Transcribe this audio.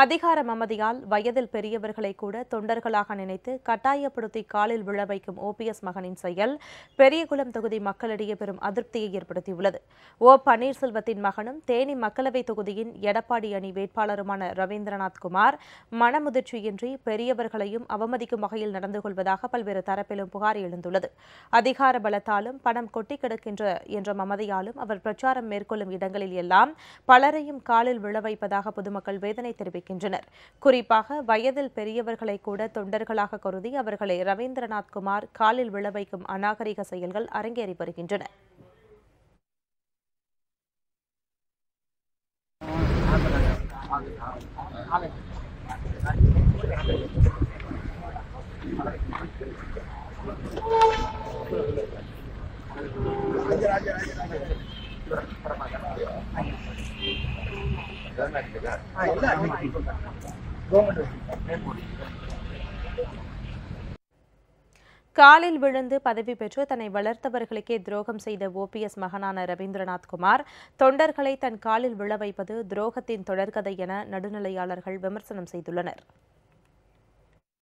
அதிகார மமதியால் வயதில் பெரியவர்களை கூட தொண்டர்களாக நினைத்து கட்டாயப்படுத்தி காலில் விழ வைக்கும் ஓபிஎஸ் மகனின் செயல் பெரியகுளம் தொகுதி மக்களிடையே பெரும் அதிருப்தியை ஏற்படுத்தியுள்ளது. ஓ பன்னீர்செல்வத்தின் மகனும் தேனி மக்களவை தொகுதியின் எடப்பாடி அணி வேட்பாளருமான ரவீந்திரநாத் குமார் மனமுதிர்ச்சியின்றி பெரியவர்களையும் அவமதிக்கும் வகையில் நடந்து கொள்வதாக பல்வேறு தரப்பிலும் புகார் எழுந்துள்ளது. அதிகார பலத்தாலும் பணம் கொட்டி கிடக்கின்ற என்ற மமதையாலும் அவர் பிரச்சாரம் மேற்கொள்ளும் இடங்களில் எல்லாம் பலரையும் காலில் விழ வைப்பதாக பொதுமக்கள் வேதனை இருக்கின்றனர் குறிப்பாக வயதில் பெரியவர்களை கூட தொண்டர்களாக கருதி அவர்களை ரவீந்திரநாத் குமார் காலில் விழ வைக்கும் அநாகரிக செயல்கள் அரங்கேறி வருகின்றன. காலில் விழுந்து பதவி பெற்று தன்னை வளர்த்தவர்களுக்கே துரோகம் செய்த ஓபிஎஸ் மகனான ரவீந்திரநாத் குமார் தொண்டர்களை தன் காலில் விழ வைப்பது துரோகத்தின் தொடர்கதை என நடுநிலையாளர்கள் விமர்சனம் செய்துள்ளனர்.